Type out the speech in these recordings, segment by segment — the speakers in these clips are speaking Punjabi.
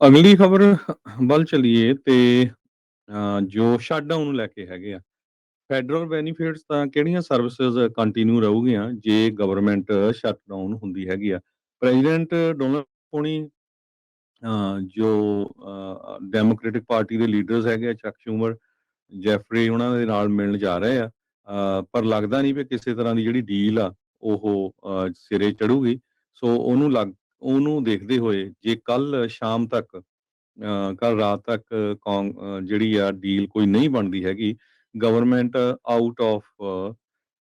ਅਗਲੀ ਖਬਰ ਵੱਲ ਚਲੀਏ ਤੇ ਅ, ਜੋ ਸ਼ਟਡਾਊਨ ਨੂੰ ਲੈ ਕੇ ਹੈਗੇ ਆ ਫੈਡਰਲ ਬੈਨੀਫਿਟਸ ਤਾਂ ਕਿਹੜੀਆਂ ਸਰਵਿਸਿਜ਼ ਕੰਟੀਨਿਊ ਰਹੂਗੀਆਂ ਜੇ ਗਵਰਨਮੈਂਟ ਸ਼ਟਡਾਊਨ ਹੁੰਦੀ ਹੈਗੀ ਆ? ਪ੍ਰੈਜ਼ੀਡੈਂਟ ਡੋਨਲਡ ਹੋਣੀ ਅ, ਜੋ ਡੈਮੋਕ੍ਰੈਟਿਕ ਪਾਰਟੀ ਦੇ ਲੀਡਰਸ ਹੈਗੇ ਆ ਚੱਕ ਸ਼ੂਮਰ ਜੈਫਰੀ ਉਹਨਾਂ ਦੇ ਨਾਲ ਮਿਲਣ ਜਾ ਰਹੇ ਆ ਅ, ਪਰ ਲੱਗਦਾ ਨਹੀਂ ਵੀ ਕਿਸੇ ਤਰ੍ਹਾਂ ਦੀ ਜਿਹੜੀ ਡੀਲ ਆ ਉਹ ਅ, ਸਿਰੇ ਚੜੂਗੀ ਸੋ ਉਹਨੂੰ ਲੱਗ ਉਹਨੂੰ ਦੇਖਦੇ ਹੋਏ, ਜੇ ਕੱਲ ਸ਼ਾਮ ਤੱਕ ਕੱਲ ਰਾਤ ਤੱਕ ਕੌਂ ਜਿਹੜੀ ਆ ਡੀਲ ਕੋਈ ਨਹੀਂ ਬਣਦੀ ਹੈਗੀ ਗਵਰਨਮੈਂਟ ਆਊਟ ਆਫ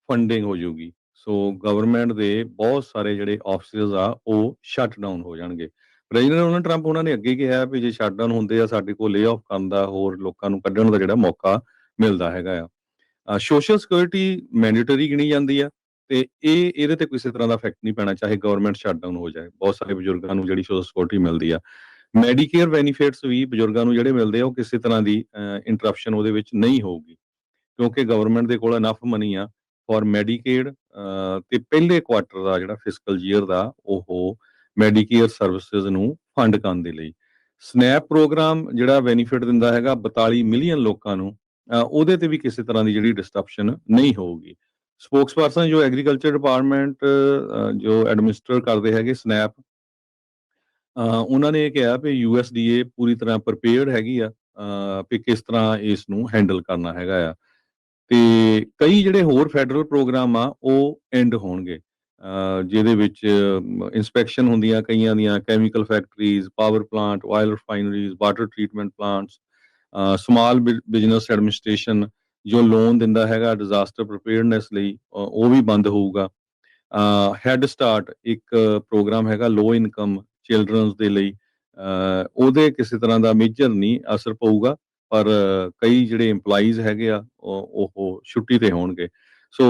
ਫੰਡਿੰਗ ਹੋ ਜਾਊਗੀ। ਸੋ ਗਵਰਨਮੈਂਟ ਦੇ ਬਹੁਤ ਸਾਰੇ ਜਿਹੜੇ ਆਫਿਸਸ ਆ, ਉਹ ਸ਼ਟ ਡਾਊਨ ਹੋ ਜਾਣਗੇ। ਪ੍ਰੈਜ਼ੀਡੈਂਟ ਡੋਨਲਡ ਟਰੰਪ ਉਹਨਾਂ ਨੇ ਅੱਗੇ ਕਿਹਾ ਵੀ ਜੇ ਸ਼ਟ ਡਾਊਨ ਹੁੰਦੇ ਆ, ਸਾਡੇ ਕੋਲ ਲੇ ਆਫ ਕਰਨ ਦਾ ਹੋਰ ਲੋਕਾਂ ਨੂੰ ਕੱਢਣ ਦਾ ਜਿਹੜਾ ਮੌਕਾ ਮਿਲਦਾ ਹੈਗਾ ਆ। ਸੋਸ਼ਲ ਸਿਕਿਉਰਿਟੀ ਮੈਂਡੇਟਰੀ ਗਿਣੀ ਜਾਂਦੀ ਆ। ਤੇ ਇਹ, ਇਹਦੇ ਤੇ ਕਿਸੇ ਤਰ੍ਹਾਂ ਦਾ ਇਫੈਕਟ ਨਹੀਂ ਪੈਣਾ, ਚਾਹੇ ਗਵਰਨਮੈਂਟ ਸ਼ਟਡਾਊਨ ਹੋ ਜਾਏ। ਬਹੁਤ ਸਾਰੇ ਬਜ਼ੁਰਗਾਂ ਨੂੰ ਜਿਹੜੀ ਸੋਸ਼ਲ ਸਿਕਿਉਰਿਟੀ ਮਿਲਦੀ ਆ। ਮੈਡੀਕੇਅਰ ਬੈਨੀਫਿਟਸ ਵੀ ਬਜ਼ੁਰਗਾਂ ਨੂੰ ਜਿਹੜੇ ਮਿਲਦੇ ਆ, ਉਹ ਕਿਸੇ ਤਰ੍ਹਾਂ ਦੀ ਇੰਟਰਰਪਸ਼ਨ ਉਹਦੇ ਵਿੱਚ ਨਹੀਂ ਹੋਊਗੀ। ਕਿਉਂਕਿ ਗਵਰਨਮੈਂਟ ਦੇ ਕੋਲ ਇਨਫ ਮਨੀ ਆ ਫॉर ਮੈਡੀਕੇਡ ਤੇ ਪਹਿਲੇ ਕੁਆਟਰ ਦਾ ਜਿਹੜਾ ਫਿਸਕਲ ਈਅਰ ਦਾ ਉਹ ਮੈਡੀਕੇਅਰ ਸਰਵਿਸਿਜ਼ ਨੂੰ ਫੰਡ ਕਰਨ ਦੇ ਲਈ। ਸਨੈਪ ਪ੍ਰੋਗਰਾਮ ਜਿਹੜਾ ਬੈਨੀਫਿਟ ਦਿੰਦਾ ਹੈਗਾ 42 ਮਿਲੀਅਨ ਲੋਕਾਂ ਨੂੰ ਉਹਦੇ ਤੇ ਵੀ ਕਿਸੇ ਤਰ੍ਹਾਂ ਦੀ ਜਿਹੜੀ ਡਿਸਟਰਪਸ਼ਨ ਨਹੀਂ ਹੋਊਗੀ। ਸਪੋਕਸਪਰਸਨ ਜੋ ਐਗਰੀਕਲਚਰ ਡਿਪਾਰਟਮੈਂਟ ਜੋ ਐਡਮਿਨਿਸਟਰ ਕਰਦੇ ਹੈਗੇ ਸਨੈਪ ਉਹਨਾਂ ਨੇ ਕਿਹਾ ਵੀ ਯੂਐਸਡੀਏ ਪੂਰੀ ਤਰ੍ਹਾਂ ਪ੍ਰਿਪੇਅਰਡ ਹੈਗੀ ਆ ਅ, ਕਿਸ ਤਰ੍ਹਾਂ ਇਸ ਨੂੰ ਹੈਂਡਲ ਕਰਨਾ ਹੈਗਾ ਆ। ਤੇ ਕਈ ਜਿਹੜੇ ਹੋਰ ਫੈਡਰਲ ਪ੍ਰੋਗਰਾਮ ਆ ਉਹ ਐਂਡ ਹੋਣਗੇ। ਜਿਹਦੇ ਵਿੱਚ ਇਨਸਪੈਕਸ਼ਨ ਹੁੰਦੀਆਂ ਕਈਆਂ ਦੀਆਂ chemical factories power plant oil refineries water treatment plants small business administration ਜੋ ਲੋਨ ਦਿੰਦਾ ਹੈਗਾ ਡਿਜ਼ਾਸਟਰ ਪ੍ਰੀਪੇਅਰਡਨੈਸ ਲਈ ਉਹ ਵੀ ਬੰਦ ਹੋਊਗਾ। ਹੈਡ ਸਟਾਰਟ ਇੱਕ ਪ੍ਰੋਗਰਾਮ ਹੈਗਾ ਲੋ ਇਨਕਮ ਚਿਲਡਰਨਸ ਦੇ ਲਈ। ਉਹਦੇ ਕਿਸੇ ਤਰ੍ਹਾਂ ਦਾ ਮੇਜਰ ਨਹੀਂ ਅਸਰ ਪਊਗਾ, ਪਰ ਕਈ ਜਿਹੜੇ EMPLOYEES ਹੈਗੇ ਆ, ਉਹ ਉਹ ਛੁੱਟੀ ਤੇ ਹੋਣਗੇ। ਸੋ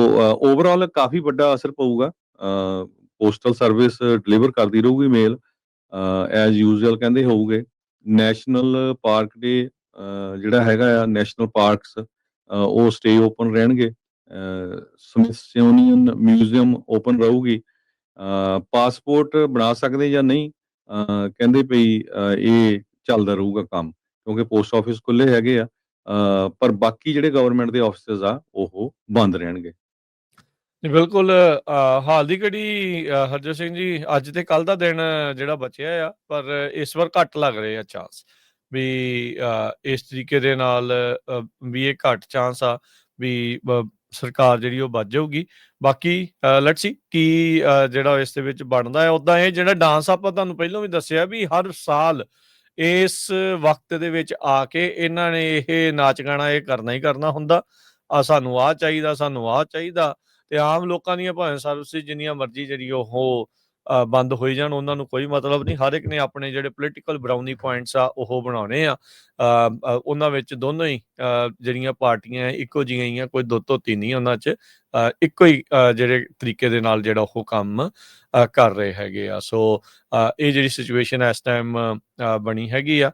ਓਵਰਆਲ ਕਾਫੀ ਵੱਡਾ ਅਸਰ ਪਊਗਾ। ਪੋਸਟਲ ਸਰਵਿਸ ਡਿਲੀਵਰ ਕਰਦੀ ਰਹੂਗੀ ਮੇਲ ਐਜ਼ ਯੂਜ਼ੁਅਲ ਕਹਿੰਦੇ ਹੋਊਗੇ। ਨੈਸ਼ਨਲ ਪਾਰਕ ਡੇ ਜਿਹੜਾ ਹੈਗਾ ਆ ਨੈਸ਼ਨਲ ਪਾਰਕਸ ਉਹ ਸਟੇ ਓਪਨ ਰਹਿਣਗੇ। ਸਮਿਥਸੋਨੀਅਨ ਮਿਊਜ਼ੀਅਮ ਓਪਨ ਰਹੂਗੀ। ਪਾਸਪੋਰਟ ਬਣਾ ਸਕਦੇ ਜਾਂ ਨਹੀਂ ਕਹਿੰਦੇ ਭਈ ਇਹ ਚੱਲਦਾ ਰਹੂਗਾ ਕੰਮ ਕਿਉਂਕਿ ਪੋਸਟ ਆਫਿਸ ਖੁੱਲੇ ਹੈਗੇ ਆ। ਪਰ ਬਾਕੀ ਜਿਹੜੇ ਗਵਰਨਮੈਂਟ ਦੇ ਆਫਿਸਸ ਆ ਉਹ ਬੰਦ ਰਹਿਣਗੇ। ਜੀ ਬਿਲਕੁਲ ਹਾਲ ਦੀ ਘੜੀ ਅ, ਹਰਜੋਤ ਸਿੰਘ ਜੀ ਅੱਜ ਤੇ ਕੱਲ ਦਾ ਦਿਨ ਜਿਹੜਾ ਬਚਿਆ ਆ ਪਰ ਇਸ ਵਾਰ ਘੱਟ ਲੱਗ ਰਹੇ ਆ ਚਾਂਸ ਵੀ ਇਸ ਤਰੀਕੇ ਦੇ ਨਾਲ ਵੀ ਇਹ ਘੱਟ ਚਾਂਸ ਆ ਵੀ ਸਰਕਾਰ ਜਿਹੜੀ ਉਹ ਬਚ ਜਾਊਗੀ। ਬਾਕੀ ਲੈਟਸ ਸੀ ਕੀ ਜਿਹੜਾ ਇਸ ਦੇ ਵਿੱਚ ਬਣਦਾ ਹੈ। ਉਦਾਂ ਇਹ ਜਿਹੜਾ ਡਾਂਸ ਆਪਾਂ ਤੁਹਾਨੂੰ ਪਹਿਲਾਂ ਵੀ ਦੱਸਿਆ ਵੀ ਹਰ ਸਾਲ ਇਸ ਵਕਤ ਦੇ ਵਿੱਚ ਆ ਕੇ ਇਹਨਾਂ ਨੇ ਇਹ ਨਾਚ ਗਾਣਾ ਇਹ ਕਰਨਾ ਹੀ ਕਰਨਾ ਹੁੰਦਾ। ਆ ਸਾਨੂੰ ਆ ਚਾਹੀਦਾ ਸਾਨੂੰ ਆ ਚਾਹੀਦਾ ਤੇ ਆਮ ਲੋਕਾਂ ਦੀਆਂ ਭਾਵੇਂ ਸਰਵਿਸ ਜਿੰਨੀਆਂ ਮਰਜ਼ੀ ਜਿਹੜੀ ਉਹ ਅ, ਬੰਦ ਹੋਈ ਜਾਣ, ਉਹਨਾਂ ਨੂੰ ਕੋਈ ਮਤਲਬ ਨਹੀਂ। ਹਰ ਇੱਕ ਨੇ ਆਪਣੇ ਜਿਹੜੇ ਪੋਲੀਟੀਕਲ ਬਰਾਊਨੀ ਪੁਆਇੰਟਸ ਆ, ਉਹ ਬਣਾਉਣੇ ਆ। ਉਹਨਾਂ ਵਿੱਚ ਦੋਨੋਂ ਹੀ ਜਿਹੜੀਆਂ ਪਾਰਟੀਆਂ ਇੱਕੋ ਜਿਹੀਆਂ ਹੀ ਆ, ਕੋਈ ਦੋ ਤੋਂ ਤਿੰਨ ਹੀ ਉਹਨਾਂ 'ਚ। ਇੱਕੋ ਹੀ ਜਿਹੜੇ ਤਰੀਕੇ ਦੇ ਨਾਲ ਜਿਹੜਾ ਉਹ ਕੰਮ ਕਰ ਰਹੇ ਹੈਗੇ ਆ। ਸੋ ਇਹ ਜਿਹੜੀ ਸਿਚੁਏਸ਼ਨ ਇਸ ਟਾਈਮ ਬਣੀ ਹੈਗੀ ਆ।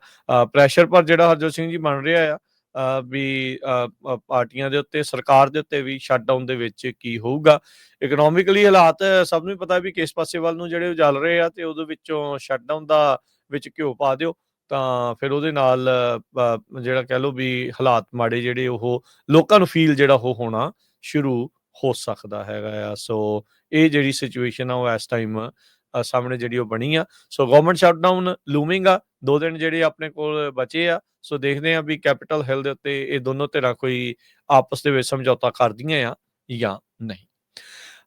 ਪ੍ਰੈਸ਼ਰ ਪਰ ਜਿਹੜਾ ਹਰਜੋਤ ਸਿੰਘ ਜੀ ਬਣ ਰਿਹਾ ਆ ਵੀ ਪਾਰਟੀਆਂ ਦੇ ਉੱਤੇ, ਸਰਕਾਰ ਦੇ ਉੱਤੇ ਵੀ ਸ਼ਟਡਾਊਨ ਦੇ ਵਿੱਚ ਕੀ ਹੋਊਗਾ। ਇਕਨੋਮਿਕਲੀ ਹਾਲਾਤ ਸਭ ਨੂੰ ਪਤਾ ਵੀ ਕਿਸ ਪਾਸੇ ਵੱਲ ਨੂੰ ਜਿਹੜੇ ਉਹ ਚੱਲ ਰਹੇ ਆ ਤੇ ਉਹਦੇ ਵਿੱਚੋਂ ਸ਼ਟਡਾਊਨ ਦਾ ਵਿੱਚ ਘਿਓ ਪਾ ਦਿਓ, ਤਾਂ ਫਿਰ ਉਹਦੇ ਨਾਲ ਜਿਹੜਾ ਕਹਿ ਲਓ ਵੀ ਹਾਲਾਤ ਮਾੜੇ ਜਿਹੜੇ ਉਹ ਲੋਕਾਂ ਨੂੰ ਫੀਲ ਜਿਹੜਾ ਉਹ ਹੋਣਾ ਸ਼ੁਰੂ ਹੋ ਸਕਦਾ ਹੈਗਾ ਆ। ਸੋ ਇਹ ਜਿਹੜੀ ਸਿਚੁਏਸ਼ਨ ਆ ਉਹ ਇਸ ਟਾਈਮ ਸਾਹਮਣੇ ਜਿਹੜੀ ਉਹ ਬਣੀ ਆ। ਸੋ ਗਵਰਨਮੈਂਟ ਸ਼ਟਡਾਊਨ ਲੂਮਿੰਗ ਆ। ਦੋ ਦਿਨ ਜਿਹੜੇ ਆਪਣੇ ਕੋਲ ਬਚੇ ਆ। ਸੋ ਦੇਖਦੇ ਆ ਵੀ ਕੈਪੀਟਲ ਹਿਲ ਦੇ ਉੱਤੇ ਇਹ ਦੋਨੋਂ ਧਿਰਾਂ ਕੋਈ ਆਪਸ ਦੇ ਵਿੱਚ ਸਮਝੌਤਾ ਕਰਦੀਆਂ ਆ ਜਾਂ ਨਹੀਂ।